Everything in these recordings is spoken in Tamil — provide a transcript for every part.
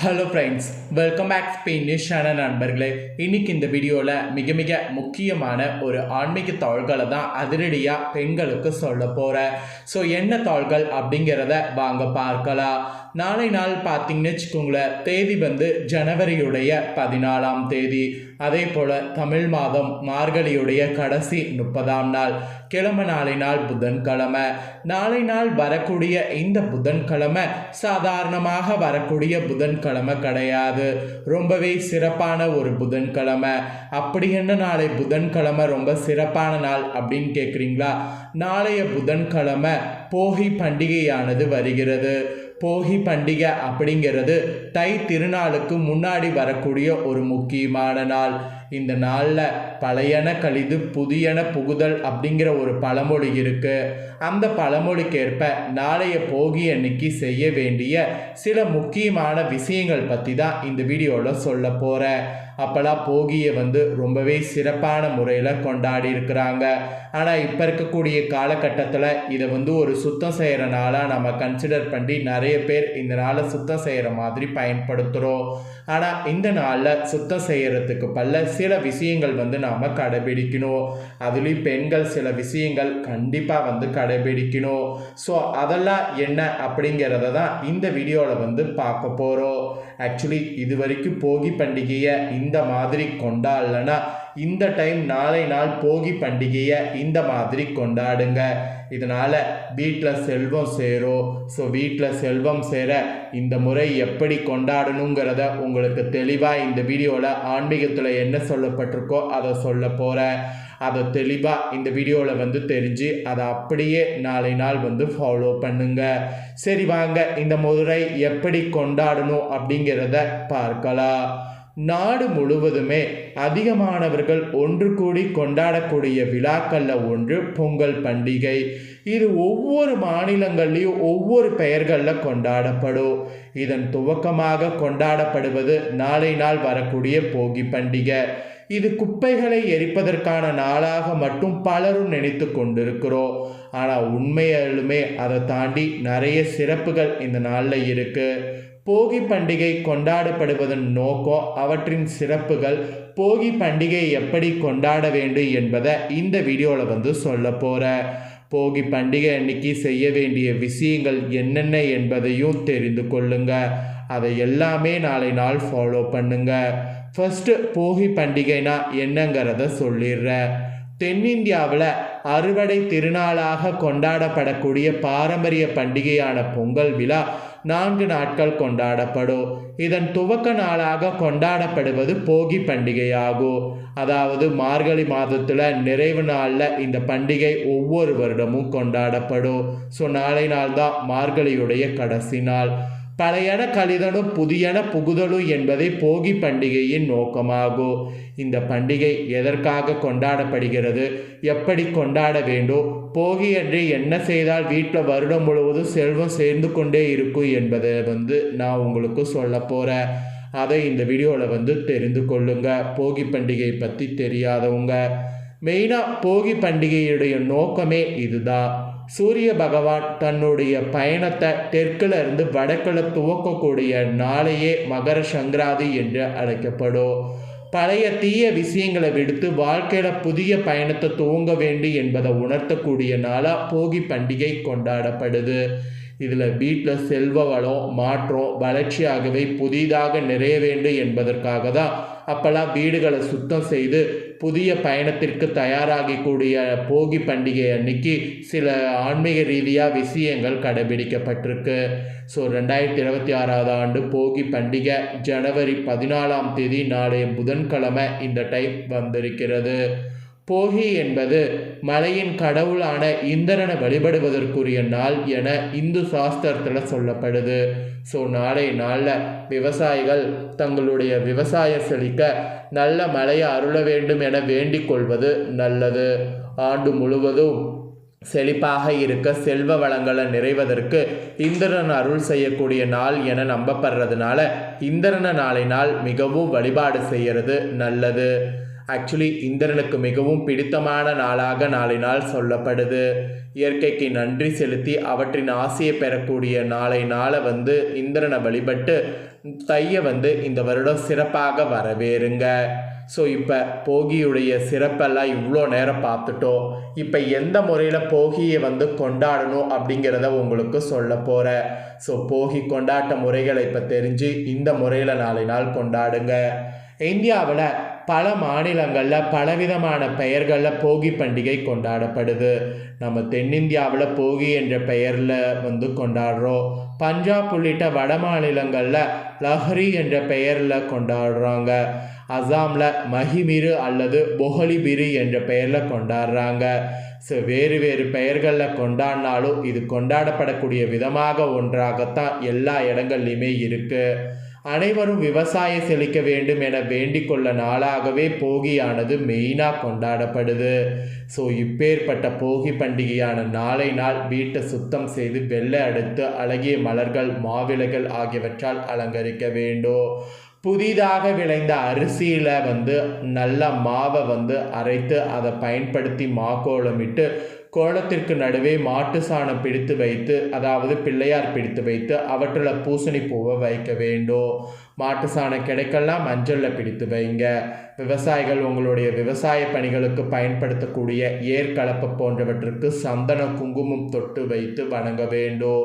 ஹலோ ஃப்ரெண்ட்ஸ் வெல்கம் பேக் ஸ்பெயினிஷான நண்பர்களே. இன்னைக்கு இந்த வீடியோவில் மிக மிக முக்கியமான ஒரு ஆன்மீக தாள்களை தான் அதிரடியாக பெண்களுக்கு சொல்ல போகிறேன் ஸோ என்ன தாள்கள் அப்படிங்கிறத வாங்க பார்க்கலாம். நாளை நாள் பார்த்தீங்கன்னு வச்சுக்கோங்களேன் தேதி வந்து ஜனவரியுடைய பதினாலாம் தேதி. அதே போல் தமிழ் மாதம் மார்கழியுடைய கடைசி முப்பதாம் நாள் கிழமை நாளை நாள் புதன்கிழமை. நாளை நாள் வரக்கூடிய இந்த புதன்கிழமை சாதாரணமாக வரக்கூடிய புதன்கிழமை கிடையாது. ரொம்பவே சிறப்பான ஒரு புதன்கிழமை. அப்படி என்ன நாளை புதன்கிழமை? ரொம்ப சிறப்பான நாள் அப்படின்னு கேட்குறீங்களா நாளைய புதன்கிழமை போகி பண்டிகையானது வருகிறது. போகி பண்டிகை அப்படிங்கிறது தை திருநாளுக்கு முன்னாடி வரக்கூடிய ஒரு முக்கியமான நாள். இந்த நாளில் பழையன கழிது புதியன புகுதல் அப்படிங்கிற ஒரு பழமொழி இருக்கு. அந்த பழமொழிக்கேற்ப நாளைய போகி அன்னைக்கு செய்ய வேண்டிய சில முக்கியமான விஷயங்கள் பற்றி தான் இந்த வீடியோவில் சொல்ல போகிறேன் அப்போல்லாம் போகியை வந்து ரொம்பவே சிறப்பான முறையில் கொண்டாடி இருக்கிறாங்க. ஆனால் இப்போ இருக்கக்கூடிய காலகட்டத்தில் இதை வந்து ஒரு சுத்தம் செய்கிற நாளாக நம்ம கன்சிடர் பண்ணி நிறைய பேர் இந்த நாளை சுத்தம் செய்கிற மாதிரி பயன்படுத்துகிறோம் ஆனால் இந்த நாளில் சுத்தம் செய்கிறதுக்கு பல சில விஷயங்கள் வந்து நாம் கடைபிடிக்கணும். அதுலேயும் பெண்கள் சில விஷயங்கள் கண்டிப்பாக வந்து கடைபிடிக்கணும். ஸோ அதெல்லாம் என்ன அப்படிங்கிறத தான் இந்த வீடியோவில் வந்து பார்க்க போகிறோம் ஆக்சுவலி இது வரைக்கும் போகி பண்டிகையை இந்த மாதிரி கொண்டாடலன்னா இந்த டைம் நாளை நாள் போகி பண்டிகையை இந்த மாதிரி கொண்டாடுங்க. இதனால் வீட்டில் செல்வம் சேரும். ஸோ வீட்டில் செல்வம் சேர இந்த முறை எப்படி கொண்டாடணுங்கிறத உங்களுக்கு தெளிவாக இந்த வீடியோவில் ஆன்மீகத்தில் என்ன சொல்லப்பட்டிருக்கோ அதை சொல்ல போகிறேன் அதை தெளிவாக இந்த வீடியோவில் வந்து தெரிஞ்சு அதை அப்படியே நாளை நாள் வந்து ஃபாலோ பண்ணுங்க. சரி வாங்க. இந்த முறை எப்படி கொண்டாடணும் அப்படிங்கிறத பார்க்கலாம். நாடு முழுவதுமே அதிகமானவர்கள் ஒன்று கூடி கொண்டாடக்கூடிய விழாக்களில் ஒன்று பொங்கல் பண்டிகை. இது ஒவ்வொரு மாநிலங்கள்லேயும் ஒவ்வொரு பெயர்களில் கொண்டாடப்படும். இதன் துவக்கமாக கொண்டாடப்படுவது நாளை நாள் வரக்கூடிய போகி பண்டிகை. இது குப்பைகளை எரிப்பதற்கான நாளாக மட்டும் பலரும் நினைத்து கொண்டிருக்கிறோம். ஆனால் உண்மையாலுமே அதை தாண்டி நிறைய சிறப்புகள் இந்த நாளில் இருக்குது போகி பண்டிகை கொண்டாடப்படுவதன் நோக்கம் அவற்றின் சிறப்புகள் போகி பண்டிகை எப்படி கொண்டாட வேண்டும் என்பதை இந்த வீடியோவில் வந்து சொல்ல போகிறேன் போகி பண்டிகை அன்னைக்கு செய்ய வேண்டிய விஷயங்கள் என்னென்ன என்பதையும் தெரிந்து கொள்ளுங்க. அதை எல்லாமே நாளை நாள் ஃபாலோ பண்ணுங்கள் ஃபஸ்ட்டு போகி பண்டிகைனா என்னங்கிறத சொல்லிடுறேன் தென்னிந்தியாவில் அறுவடை திருநாளாக கொண்டாடப்படக்கூடிய பாரம்பரிய பண்டிகையான பொங்கல் விழா நான்கு நாட்கள் கொண்டாடப்படும். இதன் துவக்க நாளாக கொண்டாடப்படுவது போகி பண்டிகையாகும். அதாவது மார்கழி மாதத்தில் நிறைவு நாளில் இந்த பண்டிகை ஒவ்வொரு வருடமும் கொண்டாடப்படும். ஸோ நாளை நாள் தான் மார்கழியுடைய கடைசி நாள். பழையன கழிதலும் புதியன புகுதலும் என்பதே போகி பண்டிகையின் நோக்கமாகும் இந்த பண்டிகை எதற்காக கொண்டாடப்படுகிறது? எப்படி கொண்டாட வேண்டும் போகி அன்று என்ன செய்தால் வீட்டில் வருடம் முழுவதும் செல்வம் சேர்ந்து கொண்டே இருக்கும் என்பதை வந்து நான் உங்களுக்கு சொல்ல போகிறேன் அதை இந்த வீடியோவில் வந்து தெரிந்து கொள்ளுங்க. போகி பண்டிகை பற்றி தெரியாதவங்க. மெயினாக போகி பண்டிகையுடைய நோக்கமே இதுதான். சூரிய பகவான் தன்னுடைய பயணத்தை தெற்கில் இருந்து வடக்கில் துவக்கக்கூடிய நாளையே மகர சங்கராதி என்று அழைக்கப்படும். பழைய தீய விஷயங்களை விடுத்து வாழ்க்கையில் புதிய பயணத்தை துவங்க வேண்டும் என்பதை உணர்த்தக்கூடிய நாளாக போகி பண்டிகை கொண்டாடப்படுது. இதில் வீட்டில் செல்வ வளம் மாற்றம் வளர்ச்சியாகவே புதிதாக நிறைய வேண்டும் என்பதற்காக தான் அப்போல்லாம் வீடுகளை சுத்தம் செய்து புதிய பயணத்திற்கு தயாராகக்கூடிய போகி பண்டிகை அன்னைக்கு சில ஆன்மீக ரீதியாக விஷயங்கள் கடைபிடிக்கப்பட்டிருக்கு. ஸோ ரெண்டாயிரத்தி இருபத்தி ஆறாவது ஆண்டு போகி பண்டிகை ஜனவரி பதினாலாம் தேதி நாளைய புதன்கிழமை இந்த டைம் வந்திருக்கிறது. போகி என்பது மலையின் கடவுளான இந்திரனை வழிபடுவதற்குரிய நாள் என இந்து சாஸ்திரத்தில் சொல்லப்படுது. ஸோ நாளை நாளில் விவசாயிகள் தங்களுடைய விவசாய செழிக்க நல்ல மழையை அருள வேண்டும் என வேண்டிக் கொள்வது நல்லது. ஆண்டு முழுவதும் செழிப்பாக இருக்க செல்வ வளங்களை நிறைவதற்கு இந்திரன் அருள் செய்யக்கூடிய நாள் என நம்பப்படுறதுனால இந்திரன நாளை நாள் மிகவும் வழிபாடு செய்கிறது நல்லது. ஆக்சுவலி இந்திரனுக்கு மிகவும் பிடித்தமான நாளாக நாளை நாள் சொல்லப்படுது. இயற்கைக்கு நன்றி செலுத்தி அவற்றின் ஆசையை பெறக்கூடிய நாளை நாளை வந்து இந்திரனை வழிபட்டு தையை வந்து இந்த வருடம் சிறப்பாக வரவேறுங்க. ஸோ இப்போ போகியுடைய சிறப்பெல்லாம் இவ்வளோ நேரம் பார்த்துட்டோம். இப்போ எந்த முறையில் போகியை வந்து கொண்டாடணும் அப்படிங்கிறத உங்களுக்கு சொல்ல போகிறேன் ஸோ போகி கொண்டாட்ட முறைகளை இப்போ தெரிஞ்சு இந்த முறையில் நாளை நாள் கொண்டாடுங்க. இந்தியாவில் பல மாநிலங்களில் பலவிதமான பெயர்களில் போகி பண்டிகை கொண்டாடப்படுது. நம்ம தென்னிந்தியாவில் போகி என்ற பெயரில் வந்து கொண்டாடுறோம். பஞ்சாப் உள்ளிட்ட வட மாநிலங்களில் லஹரி என்ற பெயரில் கொண்டாடுறாங்க. அசாமில் மஹிமிரு அல்லது பொஹலிபிரு என்ற பெயரில் கொண்டாடுறாங்க. ஸோ வேறு வேறு பெயர்களில் கொண்டாடினாலும் இது கொண்டாடப்படக்கூடிய விதமாக ஒன்றாகத்தான் எல்லா இடங்கள்லையுமே இருக்குது அனைவரும் விவசாயம் செழிக்க வேண்டும் என வேண்டிக்கொள்ள நாளாகவே போகியானது மெயினாக கொண்டாடப்படுது. ஸோ இப்பேற்பட்ட போகி பண்டிகையான நாளை நாள் வீட்டை சுத்தம் செய்து வெள்ளை அடுத்து அழகிய மலர்கள் மாவிளைகள் ஆகியவற்றால் அலங்கரிக்க வேண்டும். புதிதாக விளைந்த அரிசியில் வந்து நல்ல மாவை வந்து அரைத்து அதை பயன்படுத்தி மாக்கோலமிட்டு கோலத்திற்கு நடுவே மாட்டு சாணம் பிடித்து வைத்து அதாவது பிள்ளையார் பிடித்து வைத்து அவற்றில் பூசணி பூவை வைக்க வேண்டும். மாட்டு சாணம் கிடைக்கெல்லாம் மஞ்சளில் பிடித்து வைங்க. விவசாயிகள் உங்களுடைய விவசாய பணிகளுக்கு பயன்படுத்தக்கூடிய ஏற்கலப்பு போன்றவற்றுக்கு சந்தன குங்குமம் தொட்டு வைத்து வணங்க வேண்டும்.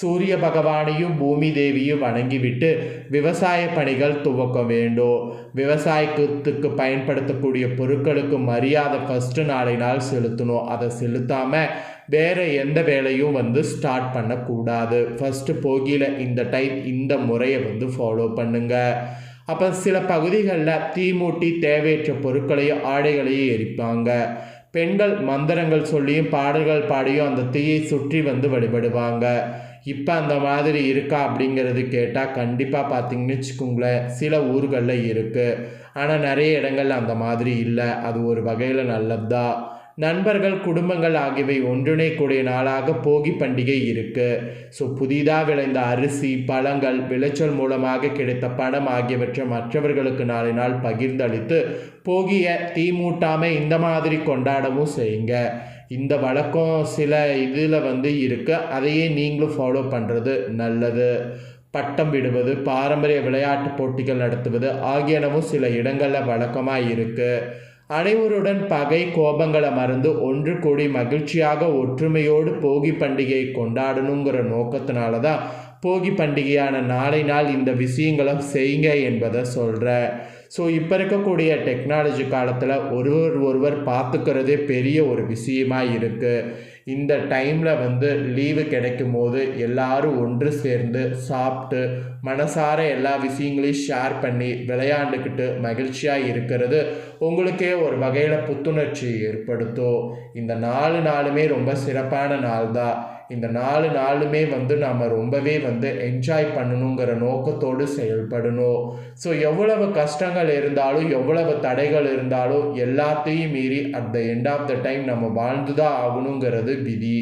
சூரிய பகவானையும் பூமி தேவியும் வணங்கிவிட்டு விவசாய பணிகள் துவக்க வேண்டும். விவசாயத்துக்கு பயன்படுத்தக்கூடிய பொருட்களுக்கு மரியாதை ஃபஸ்ட்டு நாளை நாள் செலுத்தணும். அதை செலுத்தாமல் வேறு எந்த வேலையும் வந்து ஸ்டார்ட் பண்ணக்கூடாது. ஃபஸ்ட்டு போகியில் இந்த டைம் இந்த முறையை வந்து ஃபாலோ பண்ணுங்கள் அப்போ சில பகுதிகளில் தீமூட்டி தேவையற்ற பொருட்களையும் ஆடைகளையும் எரிப்பாங்க. பெண்கள் மந்திரங்கள் சொல்லியும் பாடல்கள் பாடியும் அந்த தீயை சுற்றி வந்து வழிபடுவாங்க. இப்போ அந்த மாதிரி இருக்கா அப்படிங்கிறது கேட்டால் கண்டிப்பாக பார்த்தீங்கன்னு வச்சுக்கோங்களேன் சில ஊர்களில் இருக்குது ஆனால் நிறைய இடங்கள்ல அந்த மாதிரி இல்லை. அது ஒரு வகையில் நல்லது தான் நண்பர்கள் குடும்பங்கள் ஆகியவை ஒன்றிணைக்கூடிய நாளாக போகி பண்டிகை இருக்கு. ஸோ புதிதாக விளைந்த அரிசி பழங்கள் விளைச்சல் மூலமாக கிடைத்த பணம் ஆகியவற்றை மற்றவர்களுக்கு நாளை நாள் பகிர்ந்தளித்து போகிய தீ மூட்டாமல் இந்த மாதிரி கொண்டாடவும் செய்யுங்க. இந்த வழக்கம் சில இதில் வந்து இருக்கு. அதையே நீங்களும் ஃபாலோ பண்ணுறது நல்லது. பட்டம் விடுவது பாரம்பரிய விளையாட்டு போட்டிகள் நடத்துவது ஆகியனவும் சில இடங்களில் வழக்கமாக இருக்குது அனைவருடன் பகை கோபங்களை மறந்து ஒன்று கூடி மகிழ்ச்சியாக ஒற்றுமையோடு போகி பண்டிகையை கொண்டாடணுங்கிற நோக்கத்தினால தான் போகி பண்டிகையான நாளை நாள் இந்த விஷயங்களை செய்யுங்க என்பதை சொல்கிறேன் ஸோ இப்போ இருக்கக்கூடிய டெக்னாலஜி காலத்தில் ஒருவர் ஒருவர் பார்த்துக்கிறதே பெரிய ஒரு விஷயமாக இருக்குது இந்த டைமில் வந்து லீவு கிடைக்கும் போது எல்லாரும் ஒன்று சேர்ந்து சாப்பிட்டு மனசார எல்லா விஷயங்களையும் ஷேர் பண்ணி விளையாண்டுக்கிட்டு மகிழ்ச்சியாக இருக்கிறது உங்களுக்கே ஒரு வகையில் புத்துணர்ச்சி ஏற்படுத்தும். இந்த நாலு நாளுமே ரொம்ப சிறப்பான நாள் தான் இந்த நாலு நாளுமே வந்து நாம் ரொம்பவே வந்து என்ஜாய் பண்ணணுங்கிற நோக்கத்தோடு செயல்படணும். ஸோ எவ்வளவு கஷ்டங்கள் இருந்தாலும் எவ்வளவு தடைகள் இருந்தாலும் எல்லாத்தையும் மீறி at the end of the time நம்ம வாழ்ந்து தான் ஆகணுங்கிறது விதி.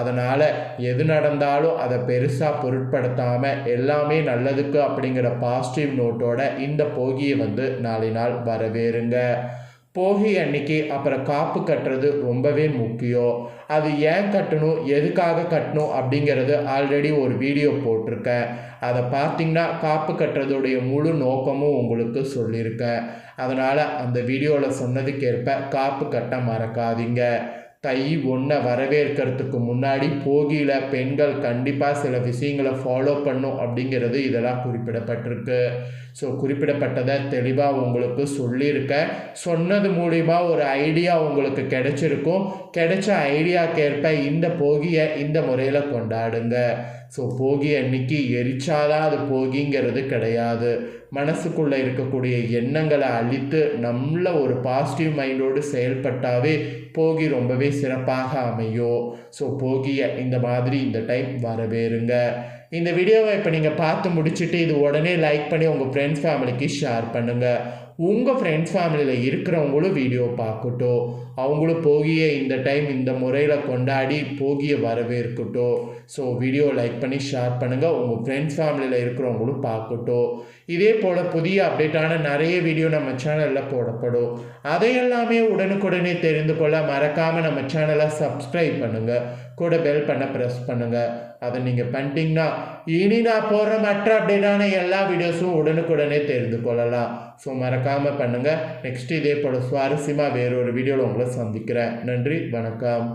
அதனால் எது நடந்தாலும் அதை பெருசாக பொருட்படுத்தாமல் எல்லாமே நல்லதுக்கு அப்படிங்கிற பாசிட்டிவ் நோட்டோட இந்த போகியை வந்து நாளை நாள் வரவேறுங்க. போகி அன்னைக்கு அப்புறம் காப்பு கட்டுறது ரொம்பவே முக்கியம். அது ஏன் கட்டணும் எதுக்காக கட்டணும் அப்படிங்கிறது ஆல்ரெடி ஒரு வீடியோ போட்டிருக்கேன். அதை பார்த்தீங்கன்னா காப்பு கட்டுறதுடைய முழு நோக்கமும் உங்களுக்கு சொல்லியிருக்கேன். அதனால் அந்த வீடியோவில் சொன்னதுக்கேற்ப காப்பு கட்ட மறக்காதீங்க. தை ஒன்றை வரவேற்கிறதுக்கு முன்னாடி போகியில் பெண்கள் கண்டிப்பாக சில விஷயங்களை ஃபாலோ பண்ணும் அப்படிங்கிறது இதெல்லாம் குறிப்பிடப்பட்டிருக்கு. ஸோ குறிப்பிடப்பட்டதை தெளிவாக உங்களுக்கு சொல்லியிருக்கேன். சொன்னது மூலிமா ஒரு ஐடியா உங்களுக்கு கிடைச்சிருக்கும். கிடைச்ச ஐடியாக்கேற்ப இந்த போகியை இந்த முறையில் கொண்டாடுங்க. ஸோ போகி அன்னைக்கு எரிச்சாதான் அது போகிங்கிறது கிடையாது. மனசுக்குள்ளே இருக்கக்கூடிய எண்ணங்களை அழித்து நம்மள ஒரு பாசிட்டிவ் மைண்டோடு செயல்பட்டாவே போகி ரொம்பவே சிறப்பாக அமையும் ஸோ போகிய இந்த மாதிரி இந்த டைம் வரவேறுங்க. இந்த வீடியோவை இப்போ நீங்கள் பார்த்து முடிச்சுட்டு இது உடனே லைக் பண்ணி உங்கள் ஃப்ரெண்ட்ஸ் ஃபேமிலிக்கு ஷேர் பண்ணுங்கள் உங்கள் ஃப்ரெண்ட்ஸ் ஃபேமிலியில் இருக்கிறவங்களும் வீடியோ பார்க்கட்டும். அவங்களும் போகிய இந்த டைம் இந்த முறையில் கொண்டாடி போகிய வரவேற்கட்டும். ஸோ வீடியோ லைக் பண்ணி ஷேர் பண்ணுங்கள் உங்கள் ஃப்ரெண்ட்ஸ் ஃபேமிலியில் இருக்கிறவங்களும் பார்க்கட்டும். இதே போல் புதிய அப்டேட்டான நிறைய வீடியோ நம்ம சேனலில் போடப்படும். அதையெல்லாமே உடனுக்குடனே தெரிந்து கொள்ள மறக்காமல் நம்ம சேனலை சப்ஸ்கிரைப் பண்ணுங்கள் கூட பெல் பண்ண ப்ரெஸ் பண்ணுங்கள் அதை நீங்கள் பண்ணிட்டீங்கன்னா இனி நான் போடுற மற்ற அப்டேட்டான எல்லா வீடியோஸும் உடனுக்குடனே தெரிந்து கொள்ளலாம். ஸோ மறக்காமல் பண்ணுங்கள் நெக்ஸ்ட் இதே போல் சுவாரஸ்யமாக வேறொரு வீடியோவில் உங்களை சந்திக்கிறேன். நன்றி வணக்கம்.